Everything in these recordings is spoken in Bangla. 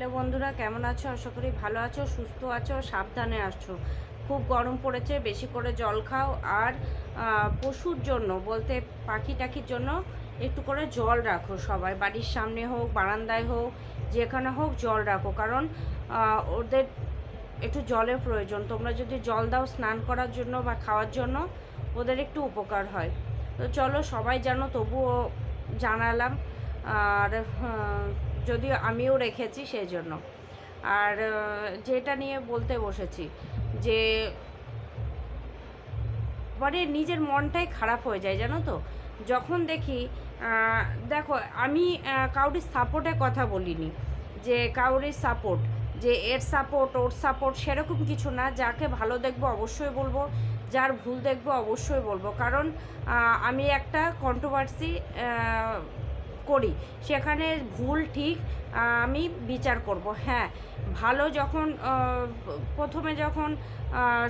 হ্যালো বন্ধুরা কেমন আছো? আশা করি ভালো আছো সুস্থ আছো সাবধানে আসছো খুব গরম পড়েছে বেশি করে জল খাও। আর পশুর জন্য বলতে পাখি টাখির জন্য একটু করে জল রাখো সবাই। বাড়ির সামনে হোক বারান্দায় হোক যেখানে হোক জল রাখো। কারণ ওদের একটু জলের প্রয়োজন। তোমরা যদি জল দাও স্নান করার জন্য বা খাওয়ার জন্য ওদের একটু উপকার হয়। তো চলো সবাই জানো তবুও জানালাম। আর আহ, যদিও আমিও রেখেছি সেই জন্য আর যেটা নিয়ে বলতে বসেছি যে মানে নিজের মনটাই খারাপ হয়ে যায়, জানো তো? যখন দেখি দেখো, আমি কাউরির সাপোর্টে কথা বলিনি, যে কাউরির সাপোর্ট যে এর সাপোর্ট ওর সাপোর্ট সেরকম কিছু না। যাকে ভালো দেখব অবশ্যই বলব, যার ভুল দেখব অবশ্যই বলব। কারণ আমি একটা কন্ট্রোভার্সি করি, সেখানে ভুল ঠিক আমি বিচার করব। হ্যাঁ ভালো যখন প্রথমে যখন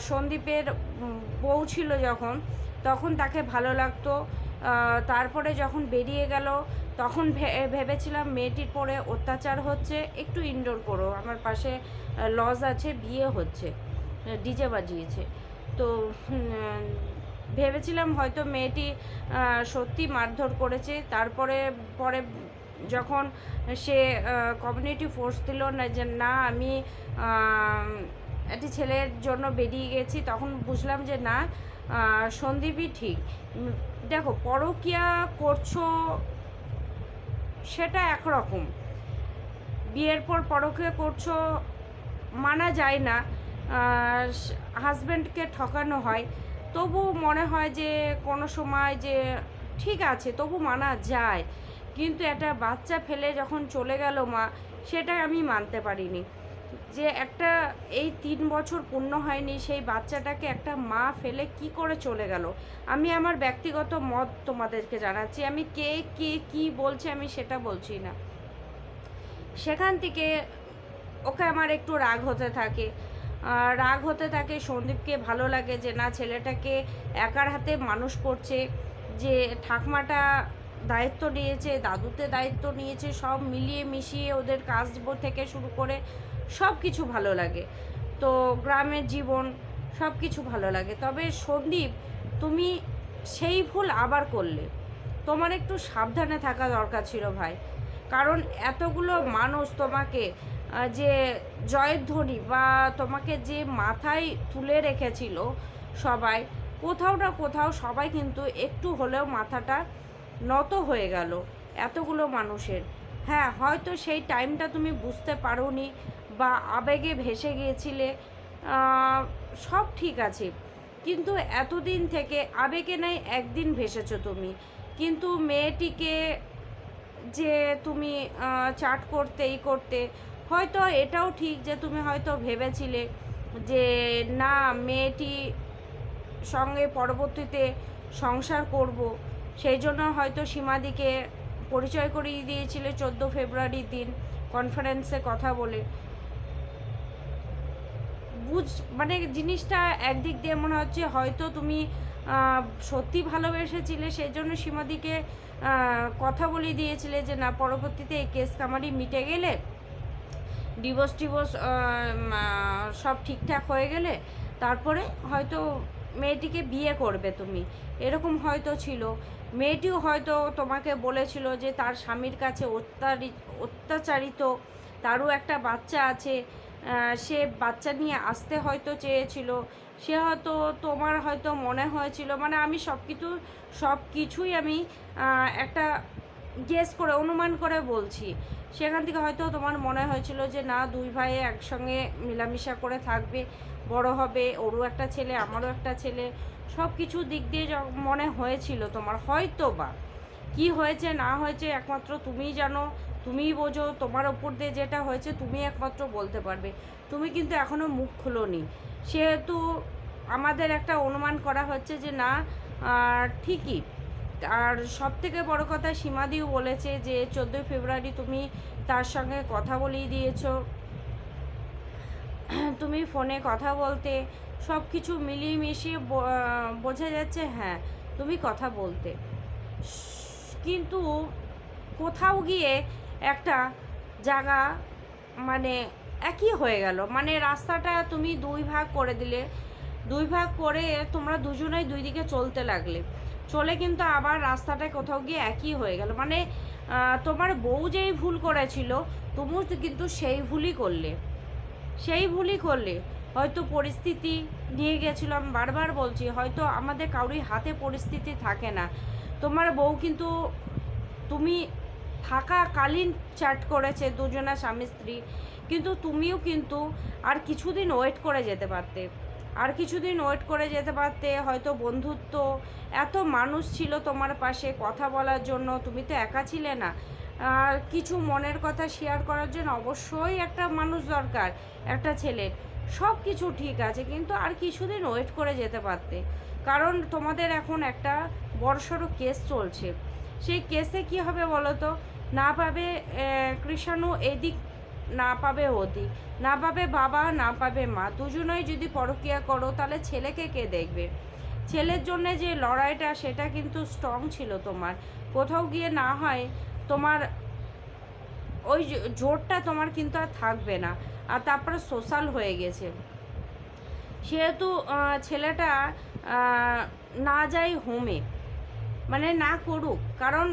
সন্দীপের বউ ছিল যখন, তখন তাকে ভালো লাগতো। তারপরে যখন বেরিয়ে গেল, তখন ভেবেছিলাম মেয়েটির পরে অত্যাচার হচ্ছে, একটু ইনডোর করো, আমার পাশে লজ আছে, বিয়ে হচ্ছে, ডিজে বাজিয়েছে। তো ভেবেছিলাম হয়তো মেয়েটি সত্যি মারধর করেছে। তারপরে, পরে যখন সে কমিউনিটি ফোর্স দিল না যে না, আমি একটি ছেলের জন্য বেরিয়ে গেছি, তখন বুঝলাম যে না সন্দীপই ঠিক। দেখো, পরকিয়া করছ সেটা একরকম। বিয়ের পর পরকিয়া করছ মানা যায় না। হাজব্যান্ডকে ঠকানো হয়। তবু মনে হয় যে কোনো সময় যে ঠিক আছে, তবু মানা যায়। কিন্তু একটা বাচ্চা ফেলে যখন চলে গেল মা, সেটা আমি মানতে পারিনি। যে একটা এই তিন বছর পূর্ণ হয়নি, সেই বাচ্চাটাকে একটা মা ফেলে কি করে চলে গেল? আমি আমার ব্যক্তিগত মত তোমাদেরকে জানাচ্ছি। আমি কে কে, কি বলছে আমি সেটা বলছি না। সেখান থেকে ওকে আমার একটু রাগ হতে থাকে। রাগ হতে থাকে, সন্দীপকে ভালো লাগে যে না, ছেলেটাকে একার হাতে মানুষ করছে, যে ঠাকমাটা দায়িত্ব নিয়েছে, দাদুতে দায়িত্ব নিয়েছে, সব মিলিয়ে মিশিয়ে ওদের কাজ থেকে শুরু করে সব কিছু ভালো লাগে। তো গ্রামের জীবন সব কিছু ভালো লাগে। তবে সন্দীপ, তুমি সেই ভুল আবার করলে। তোমার একটু সাবধানে থাকা দরকার ছিল ভাই। কারণ এতগুলো মানুষ তোমাকে যে জয়ধ্বনি বা তোমাকে যে মাথায় তুলে রেখেছিল সবাই, কোথাও না কোথাও সবাই কিন্তু একটু হলেও মাথাটা নত হয়ে গেল এতগুলো মানুষের। হ্যাঁ হয়তো সেই টাইমটা তুমি বুঝতে পারোনি বা আবেগে ভেসে গিয়েছিলে সব ঠিক আছে। কিন্তু এতদিন থেকে আবেগে নাই, একদিন ভেসেছো তুমি। কিন্তু মেয়েটিকে যে তুমি চাট করতে করতে হয়তো এটাও ঠিক যে তুমি হয়তো ভেবেছিলে যে, না, মেয়েটি সঙ্গে পরবর্তীতে সংসার করব। সেই জন্য হয়তো সীমাদিকে পরিচয় করিয়ে দিয়েছিলে চোদ্দ ফেব্রুয়ারির দিন কনফারেন্সে কথা বলে। বুঝ মানে জিনিসটা একদিক দিয়ে মনে হচ্ছে হয়তো তুমি সত্যি ভালোবেসেছিলে, সেই জন্য সীমাদিকে কথা বলে দিয়েছিলে যে, না, পরবর্তীতে এই কেস কামারি মিটে গেলে ডিভোর্স টিভোর্স সব ঠিকঠাক হয়ে গেলে তারপরে হয়তো মেয়েটিকে বিয়ে করবে তুমি। এরকম হয়তো ছিল। মেয়েটিও হয়তো তোমাকে বলেছিল যে তার স্বামীর কাছে অত্যারি, অত্যাচারিত, তারও একটা বাচ্চা আছে সে বাচ্চা নিয়ে আসতে হয়তো চেয়েছিল। সে হয়তো তোমার হয়তো মনে হয়েছিল। মানে আমি সব কিছু সব কিছুই আমি একটা গেস করে, অনুমান করে বলছি। সেখান থেকে হয়তো তোমার মনে হয়েছিল যে, না, দুই ভাই একসঙ্গে মেলামেশা করে থাকবে, বড় হবে, ওরও একটা ছেলে, আমারও একটা ছেলে। সব কিছু দিক দিয়ে মনে হয়েছিল তোমার। হয়তো বা কি হয়েছে, না হয়েছে, একমাত্র তুমিই জানো, তুমিই বোঝো, তোমার ওপর দিয়ে যেটা হয়েছে, তুমি একমাত্র বলতে পারবে। তুমি কিন্তু এখনও মুখ খুলোনি। সেহেতু আমাদের একটা অনুমান করা হচ্ছে যে, না ঠিকই আর সব থেকে বড় কথা সীমাদিও বলেছে যে, চোদ্দোই ফেব্রুয়ারি তুমি তার সঙ্গে কথা বলিয়ে দিয়েছ। তুমি ফোনে কথা বলতে সব কিছু মিলিয়ে মিশিয়ে বোঝা যাচ্ছে হ্যাঁ তুমি কথা বলতে। কিন্তু কোথাও গিয়ে একটা জায়গা মানে একই হয়ে গেল। মানে রাস্তাটা তুমি দুই ভাগ করে দিলে। দুই ভাগ করে তোমরা দুজনেই দুই দিকে চলতে লাগলে। চলে কিন্তু আবার রাস্তাটা কোথাও গিয়ে একই হয়ে গেল। মানে তোমার বউ যেই ভুল করেছিল তুমিও তো কিন্তু সেই ভুলই করলে। সেই ভুলই করলে। হয়তো পরিস্থিতি নিয়ে গেছিলাম বারবার বলছি, হয়তো আমাদের কারোরই হাতে পরিস্থিতি থাকে না। তোমার বউ কিন্তু, তুমি থাকাকালীন চ্যাট করেছে দুজনা স্বামী স্ত্রী কিন্তু তুমিও কিন্তু আর কিছুদিন ওয়েট করে যেতে পারতে। আর কিছুদিন ওয়েট করে যেতে পারতে, হয়তো বন্ধুত্ব, এত মানুষ ছিল তোমার পাশে কথা বলার জন্য, তুমি তো একা ছিলে না। আর কিছু মনের কথা শেয়ার করার জন্য অবশ্যই একটা মানুষ দরকার, একটা ছেলের সব কিছু ঠিক আছে, কিন্তু আর কিছুদিন ওয়েট করে যেতে পারতে। কারণ তোমাদের এখন একটা বড়সড় কেস চলছে। সেই কেসে কি হবে বলো তো না পাবে কৃষাণু এদিক না পাবে ওদিক না পাবে বাবা, না পাবে মা। দুজনেই যদি পরকিয়া করো, তাহলে ছেলেকে কে দেখবে? ছেলের জন্য যে লড়াইটা, সেটা কিন্তু স্ট্রং ছিল তোমার। কোথাও গিয়ে না হয় তোমার ওই জোরটা তোমার কিন্তু আর থাকবে না। আর তারপরে সোশ্যাল হয়ে গেছে। সেহেতু ছেলেটা না যায় হোমে মানে না করুক। কারণ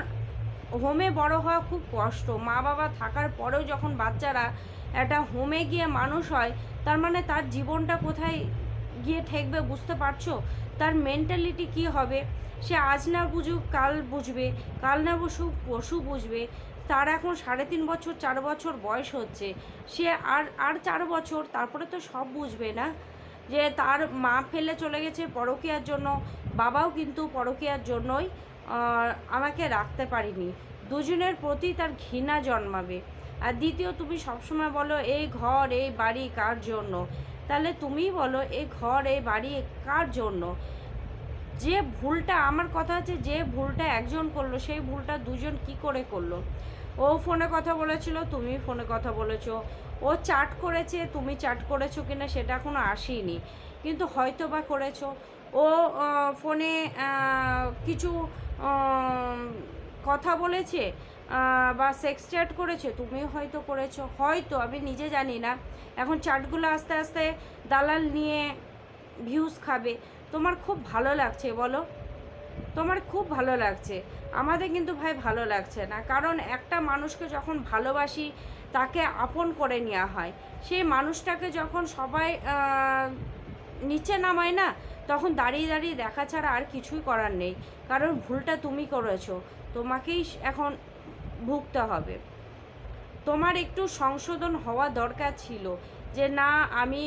হোমে বড় হওয়া খুব কষ্ট। মা বাবা থাকার পরেও যখন বাচ্চারা একটা হোমে গিয়ে মানুষ হয়, তার মানে তার জীবনটা কোথায় গিয়ে ঠেকবে বুঝতে পারছ? তার মেন্টালিটি কি হবে? সে আজ না বুঝুক, কাল বুঝবে। কাল না বসুক পশু বুঝবে। তার এখন সাড়ে তিন বছর, চার বছর বয়স হচ্ছে। সে আর আর চার বছর, তারপরে তো সব বুঝবে না? যে তার মা ফেলে চলে গেছে পরকীয়ার জন্য, বাবাও কিন্তু পরকীয়ার জন্যই। আমাকে রাখতে পারিনি। দুজনের প্রতি তার ঘৃণা জন্মাবে। আর দ্বিতীয়, তুমি সবসময় বলো, এই ঘর, এই বাড়ি কার জন্য? তাহলে তুমিই বলো, এই ঘর, এই বাড়ি কার জন্য? যে ভুলটা, আমার কথা হচ্ছে, যে ভুলটা একজন করল, সেই ভুলটা দুজন কি করে করল? ও ফোনে কথা বলেছিল, তুমি ফোনে কথা বলেছ। ও চাট করেছে, তুমি চাট করেছ কিনা সেটা এখনও আসেনি কিন্তু হয়তো বা করেছ। ও ফোনে কিছু কথা বলেছে বা সেক্স চ্যাট করেছে তুমিও হয়তো করেছ, হয়তো, আমি নিজে জানি না। এখন চাটগুলো আস্তে আস্তে দালাল নিয়ে ভিউজ খাবে। তোমার খুব ভালো লাগছে, বলো। তোমার খুব ভালো লাগছে। আমাদের কিন্তু ভাই ভালো লাগছে না। কারণ একটা মানুষকে যখন ভালোবাসি, তাকে আপন করে নেওয়া হয়। সেই মানুষটাকে যখন সবাই নিচে নামায় না তখন দাঁড়িয়ে দাঁড়িয়ে দেখা ছাড়া আর কিছুই করার নেই। কারণ ভুলটা তুমি করেছ। তোমাকেই এখন ভুগতে হবে। তোমার একটু সংশোধন হওয়া দরকার ছিল যে, না, আমি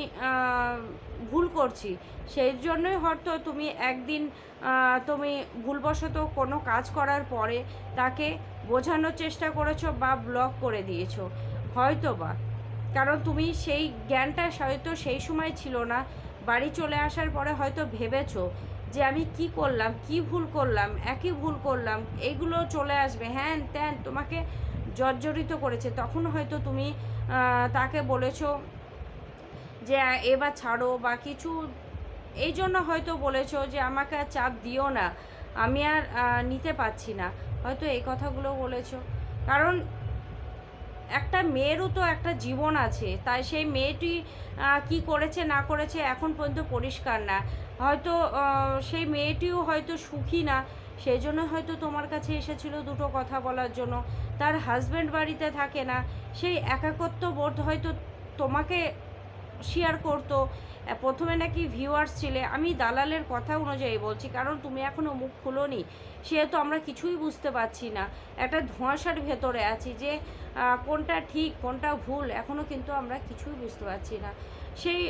ভুল করছি। সেই জন্যই হয়তো তুমি একদিন তুমি ভুলবশত কোনো কাজ করার পরে তাকে বোঝানোর চেষ্টা করেছ বা ব্লক করে দিয়েছ। হয়তো বা কারণ তুমি সেই জ্ঞানটা হয়তো সেই সময় ছিল না। বাড়ি চলে আসার পরে হয়তো ভেবেছো যে আমি কি করলাম, কি ভুল করলাম, একই ভুল করলাম এইগুলো চলে আসবে। হ্যান ত্যান, তোমাকে জর্জরিত করেছে। তখন হয়তো তুমি তাকে বলেছ যে, এবার ছাড়ো বা কিছু। এই জন্য হয়তো বলেছ যে, আমাকে আর চাপ দিও না। আমি আর নিতে পারছি না। হয়তো এই কথাগুলো বলেছ। কারণ একটা মেয়েরও তো একটা জীবন আছে, তাই সেই মেয়েটি কি করেছে না করেছে এখন পর্যন্ত পরিষ্কার না। হয়তো সেই মেয়েটিও হয়তো সুখী না সেই জন্য হয়তো তোমার কাছে এসেছিল দুটো কথা বলার জন্য। তার হাজব্যান্ড বাড়িতে থাকে না, সেই একাকত্ব বোধ হয়তো তোমাকে শেয়ার করতো। প্রথমে নাকি ভিউয়ার্স ছিলে। আমি দালালের কথা অনুযায়ী বলছি, কারণ তুমি এখনও মুখ খুলোনি। সেহেতু আমরা কিছুই বুঝতে পারছি না। একটা ধোঁয়াশার ভেতরে আছি যে কোনটা ঠিক, কোনটা ভুল এখনও কিন্তু আমরা কিছুই বুঝতে পারছি না। সেই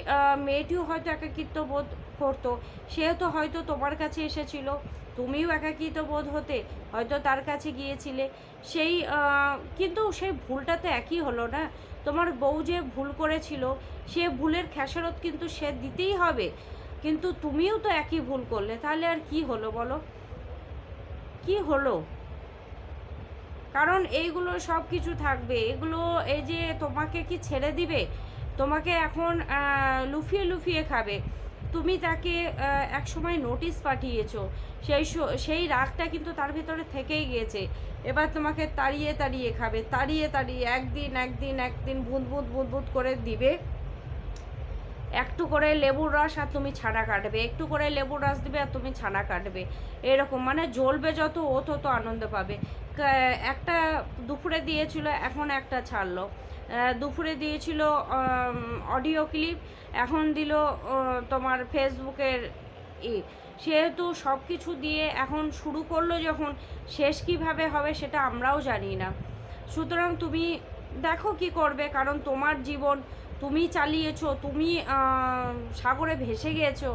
মেয়েটিও হয়তো একাকিত্ব বোধ করতো। সেহেতু হয়তো তোমার কাছে এসেছিল। তুমিও একাকিত্ব বোধ হতে হয়তো তার কাছে গিয়েছিলে। সেই কিন্তু সেই ভুলটা তো একই হলো না। তোমার বউ যে ভুল করেছিল সে ভুলের খেসারত কিন্তু সে দিতেই হবে। কিন্তু তুমিও তো একই ভুল করলে, তাহলে আর কি হলো বলো? কি হলো? কারণ এইগুলো সব কিছু থাকবে। এগুলো এই যে তোমাকে কি ছেড়ে দিবে? তোমাকে এখন লুফিয়ে লুফিয়ে খাবে। তুমি তাকে এক সময় নোটিশ পাঠিয়েছো। সেই সেই রাগটা কিন্তু তার ভিতরে থেকেই গিয়েছে। এবার তোমাকে তাড়িয়ে তাড়িয়ে খাবে। তাড়িয়ে তাড়িয়ে একদিন একদিন একদিন বুঁদ বুঁদ বুঁদ বুঁদ করে দিবে। একটু করে লেবুর রস আর তুমি ছানা কাটবে। একটু করে লেবুর রস দিবে আর তুমি ছানা কাটবে। এরকম মানে জ্বলবে যত, ও তত আনন্দ পাবে। একটা দুপুরে দিয়েছিল, এখন একটা ছাড়লো। দুপুরে দিয়েছিল অডিও ক্লিপ এখন দিল তোমার ফেসবুকের ই। সেহেতু সব কিছু দিয়ে এখন শুরু করল যখন, শেষ কীভাবে হবে সেটা আমরাও জানি না। সুতরাং তুমি দেখো কি করবে, কারণ তোমার জীবন তুমি চালিয়েছো তুমি সাগরে ভেসে গিয়েছো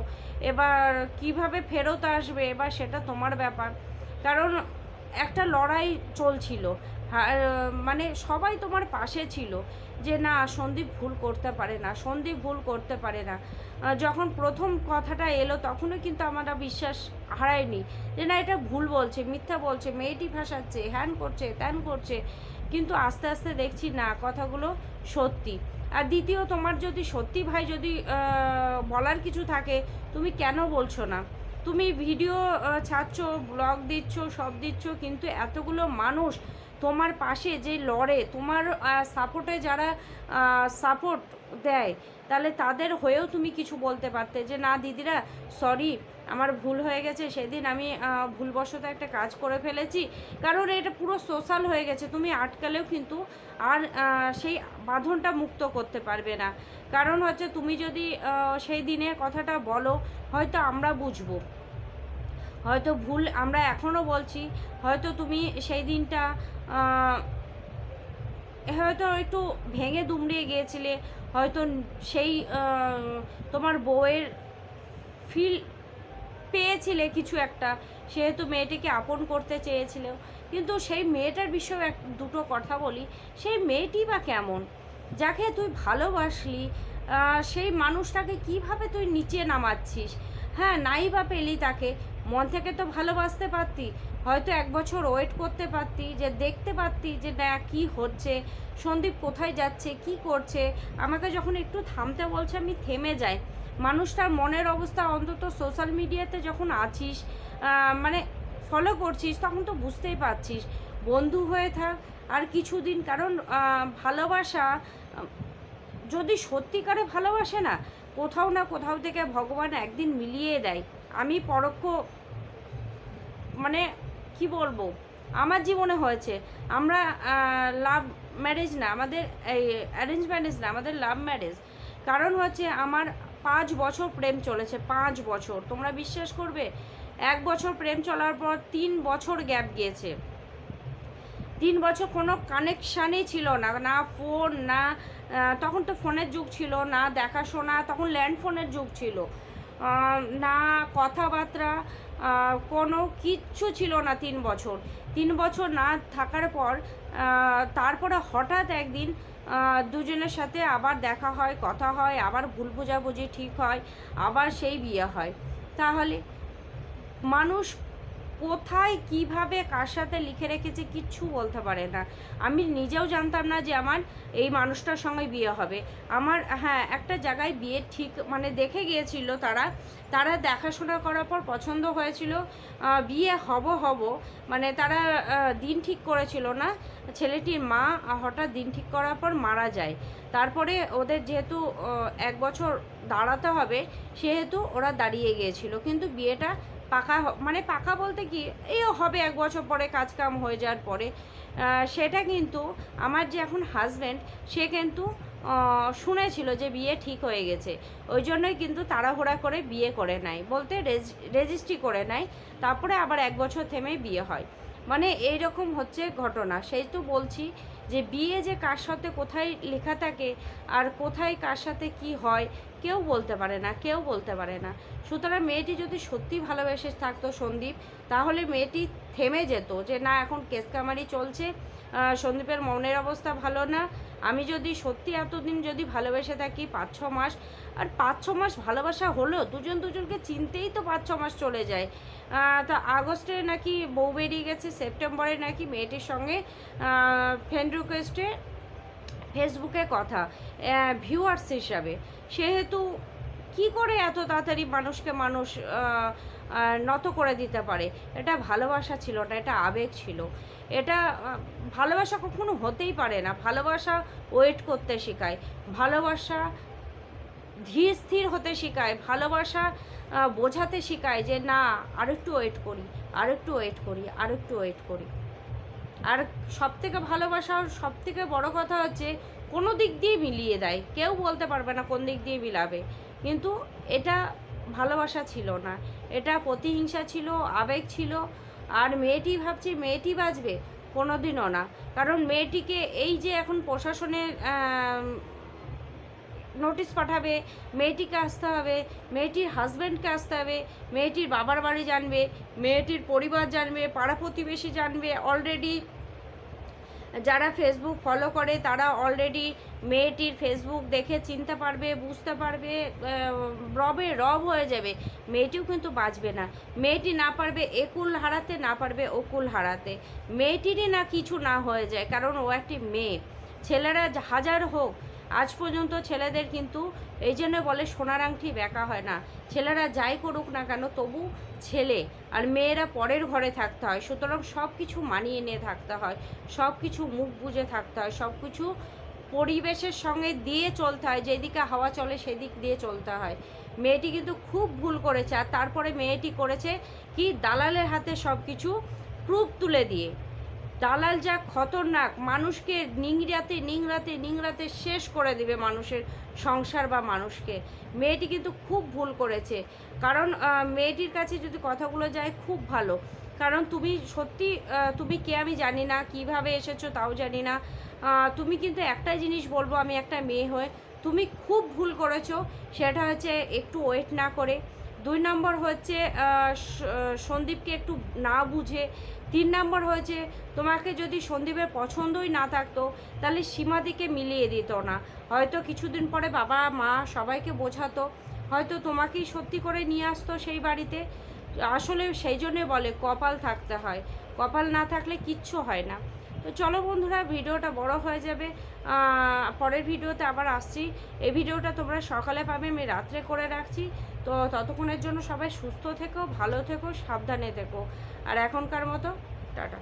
এবার কীভাবে ফেরত আসবে, এবার সেটা তোমার ব্যাপার। কারণ একটা লড়াই চলছিল মানে সবাই তোমার পাশে ছিল, যে না, সন্দীপ ভুল করতে পারে না, সন্দীপ ভুল করতে পারে না। যখন প্রথম কথাটা এলো, তখনও কিন্তু আমরা বিশ্বাস হারায়নি, যে না, এটা ভুল বলছে, মিথ্যা বলছে, মেয়েটি ফাঁসাচ্ছে, হ্যান করছে, ত্যান করছে, কিন্তু আস্তে আস্তে দেখছি না, কথাগুলো সত্যি। আর দ্বিতীয়, তোমার যদি সত্যি ভাই যদি বলার কিছু থাকে, তুমি কেন বলছো না? তুমি ভিডিও ছাড়ছ ব্লগ দিচ্ছ, সব দিচ্ছ, কিন্তু এতগুলো মানুষ তোমার পাশে যে লড়ে, তোমার সাপোর্টে যারা সাপোর্ট দেয়, তাহলে তাদের হয়েও তুমি কিছু বলতে পারতে যে, না, দিদিরা সরি আমার ভুল হয়ে গেছে, সেদিন আমি ভুলবশত একটা কাজ করে ফেলেছি। কারণ এটা পুরো সোশ্যাল হয়ে গেছে, তুমি আটকালেও কিন্তু আর সেই বাঁধনটা মুক্ত করতে পারবে না। কারণ হচ্ছে তুমি যদি সেই দিনের কথাটা বলো, হয়তো আমরা বুঝব। হয়তো ভুল আমরা এখনও বলছি, হয়তো তুমি সেই দিনটা হয়তো একটু ভেঙে দুমড়িয়ে গিয়েছিলে, হয়তো সেই তোমার বউয়ের ফিল পেয়েছিলে কিছু একটা? সেহেতু মেয়েটিকে আপন করতে চেয়েছিল। কিন্তু সেই মেয়েটার বিষয়ে এক, দুটো কথা বলি। সেই মেয়েটি বা কেমন? যাকে তুই ভালোবাসলি সেই মানুষটাকে কীভাবে তুই নিচে নামাচ্ছিস? হ্যাঁ নাই বা পেলি তাকে। মন থেকে তো ভালোবাসতে পারতি। হয়তো এক বছর ওয়েট করতে পারতি, যে দেখতে পারতি যে, না, কী হচ্ছে? সন্দীপ কোথায় যাচ্ছে? কি করছে? আমাকে যখন একটু থামতে বলছে, আমি থেমে যাই। মানুষটার মনের অবস্থা অন্তত সোশ্যাল মিডিয়াতে যখন আছিস মানে ফলো করছিস, তখন তো বুঝতেই পারছিস। বন্ধু হয়ে থাক আর কিছুদিন, কারণ ভালোবাসা, যদি সত্যিকারে ভালোবাসে না, কোথাও না কোথাও থেকে ভগবান একদিন মিলিয়ে দেয়। আমি পরোক্ষ মানে কি বলব, আমার জীবনে হয়েছে। আমরা লাভ ম্যারেজ না, আমাদের এই অ্যারেঞ্জ ম্যারেজ না, আমাদের লাভ ম্যারেজ কারণ হচ্ছে আমার পাঁচ বছর প্রেম চলেছে, পাঁচ বছর। তোমরা বিশ্বাস করবে? এক বছর প্রেম চলার পর তিন বছর গ্যাপ গিয়েছে। তিন বছর কোনো কানেকশানই ছিল না না ফোন না তখন তো ফোনের যুগ ছিল, না দেখাশোনা, তখন ল্যান্ড ফোনের যুগ ছিল। না কথাবার্তা কোনো কিচ্ছু ছিল না তিন বছর। তিন বছর না থাকার পর তারপরে হঠাৎ একদিন দুজনের সাথে আবার দেখা হয়, কথা হয়, আবার ভুল বোঝাবুঝি ঠিক হয়, আবার সেই বিয়ে হয়। তাহলে মানুষ কোথায় কীভাবে কার সাথে লিখে রেখেছে কিচ্ছু বলতে পারে না। আমি নিজেও জানতাম না যে আমার এই মানুষটার সঙ্গে বিয়ে হবে। আমার হ্যাঁ একটা জায়গায় বিয়ে ঠিক মানে দেখে গিয়েছিল তারা। তারা দেখাশোনা করার পর পছন্দ হয়েছিল। বিয়ে হব হব মানে তারা দিন ঠিক করেছিল না। ছেলেটির মা হঠাৎ দিন ঠিক করার পর মারা যায়। তারপরে ওদের যেহেতু এক বছর দাঁড়াতে হবে, সেহেতু ওরা দাঁড়িয়ে গিয়েছিল। কিন্তু বিয়েটা পাকা মানে পাকা বলতে কি এই হবে এক বছর পরে কাজ কাম হয়ে যাওয়ার পরে। সেটা কিন্তু আমার যে এখন হাজব্যান্ড সে কিন্তু শুনেছিল যে বিয়ে ঠিক হয়ে গেছে। ওই জন্যই কিন্তু তাড়াহুড়া করে বিয়ে করে নেয় বলতে রেজিস্ট্রি করে নেয় তারপরে আবার এক বছর থেমে বিয়ে হয়। মানে এই রকম হচ্ছে ঘটনা। সেই তো বলছি যে বিয়ে যে কার সাথে কোথায় লেখা থাকে আর কোথায় কার সাথে কি হয়, কেউ বলতে পারে না, কেউ বলতে পারে না। সুতরাং মেয়েটি যদি সত্যি ভালোবেসে থাকতো সন্দীপ, তাহলে মেয়েটি থেমে যেত যে না, এখন কেস কামারি চলছে সন্দীপের মনের অবস্থা ভালো না। আমি যদি সত্যি এতদিন যদি ভালোবেসে থাকি পাঁচ, ছ মাস, আর পাঁচ, ছ মাস ভালোবাসা হলো দুজন দুজনকে চিনতেই তো পাঁচ, ছ মাস চলে যায়। তা আগস্টে নাকি বউ বেরিয়ে গেছে, সেপ্টেম্বরে নাকি মেয়েটির সঙ্গে ফ্রেন্ড রিকোয়েস্টে ফেসবুকে কথা ভিউয়ার্স হিসাবে। সেহেতু কি করে এত তাড়াতাড়ি মানুষকে মানুষ নত করে দিতে পারে। এটা ভালোবাসা ছিল না, এটা আবেগ ছিল। এটা ভালোবাসা কখনো হতেই পারে না। ভালোবাসা ওয়েট করতে শেখায়। ভালোবাসা ধীর স্থির হতে শেখায়। ভালোবাসা বোঝাতে শেখায় যে, না, আরেকটু ওয়েট করি, আরেকটু ওয়েট করি, আরেকটু ওয়েট করি। আর সব থেকে ভালোবাসা সব থেকে বড় কথা হচ্ছে, কোনো দিক দিয়ে মিলিয়ে দেয়। কেউ বলতে পারবে না কোন দিক দিয়ে মিলাবে। কিন্তু এটা ভালোবাসা ছিল না। এটা প্রতিহিংসা ছিল, আবেগ ছিল। আর মেয়েটি ভাবছে, মেয়েটি বাঁচবে কোনোদিনও না। কারণ মেয়েটিকে এই যে এখন প্রশাসনের নোটিশ পাঠাবে, মেয়েটিকে আসতে হবে, মেয়েটির হাজব্যান্ডকে আসতে হবে, মেয়েটির বাবার বাড়ি জানবে, মেয়েটির পরিবার জানবে, পাড়া প্রতিবেশী জানবে অলরেডি যারা ফেসবুক ফলো করে, তারা অলরেডি মেয়েটির ফেসবুক দেখে চিনতে পারবে, বুঝতে পারবে রবে রব হয়ে যাবে। মেয়েটিও কিন্তু বাঁচবে না। মেয়েটি না পারবে একুল হারাতে, না পারবে ওকুল হারাতে। মেয়েটিরই না কিছু না হয়ে যায়, কারণ ও একটি মেয়ে। ছেলেরা হাজার হোক আজ পর্যন্ত ছেলেদের কিন্তু এই জন্য বলে সোনার আংটি বেঁকা হয় না। ছেলেরা যাই করুক না কেন, তবু ছেলে আর মেয়েরা পরের ঘরে থাকতে হয়। সুতরাং সব কিছু মানিয়ে নিয়ে থাকতে হয় সব কিছু মুখ বুজে থাকতে হয় সব কিছু পরিবেশের সঙ্গে দিয়ে চলতে হয়, যেদিকে হাওয়া চলে সেদিক দিয়ে চলতে হয়। মেয়েটি কিন্তু খুব ভুল করেছে আর তারপরে মেয়েটি করেছে কি, দালালের হাতে সব কিছু প্রুফ তুলে দিয়ে। দালাল যা খতরনাক, মানুষকে নিংড়াতে নিংড়াতে নিংড়াতে শেষ করে দেবে মানুষের সংসার বা মানুষকে। মেয়েটি কিন্তু খুব ভুল করেছে। কারণ মেয়েটির কাছে যদি কথাগুলো যায়, খুব ভালো। কারণ তুমি সত্যি তুমি কে আমি জানি না, কীভাবে এসেছ তাও জানি না। তুমি কিন্তু একটাই জিনিস বলব, আমি একটা মেয়ে হয়ে। তুমি খুব ভুল করেছ, সেটা হচ্ছে একটু ওয়েট না করে। দুই নম্বর হচ্ছে সন্দীপকে একটু না বুঝে তিন নম্বর হয়েছে, তোমাকে যদি সন্দীপের পছন্দই না থাকতো, তাহলে সীমাদিকে মিলিয়ে দিত না। হয়তো কিছুদিন পরে বাবা, মা সবাইকে বোঝাতো, হয়তো তোমাকেই সত্যি করে নিয়ে আসতো সেই বাড়িতে। আসলে সেই জন্যে বলে, কপাল থাকতে হয়। কপাল না থাকলে কিচ্ছু হয় না। তো চলো বন্ধুরা, ভিডিওটা বড় হয়ে যাবে। পরের ভিডিওতে আবার আসছি। এই ভিডিওটা তোমরা সকালে পাবে, আমি রাত্রে করে রাখছি। তো ততক্ষণের জন্য সবাই সুস্থ থেকো, ভালো থেকো, সাবধানে থেকো। আর এখনকার মতো টাটা।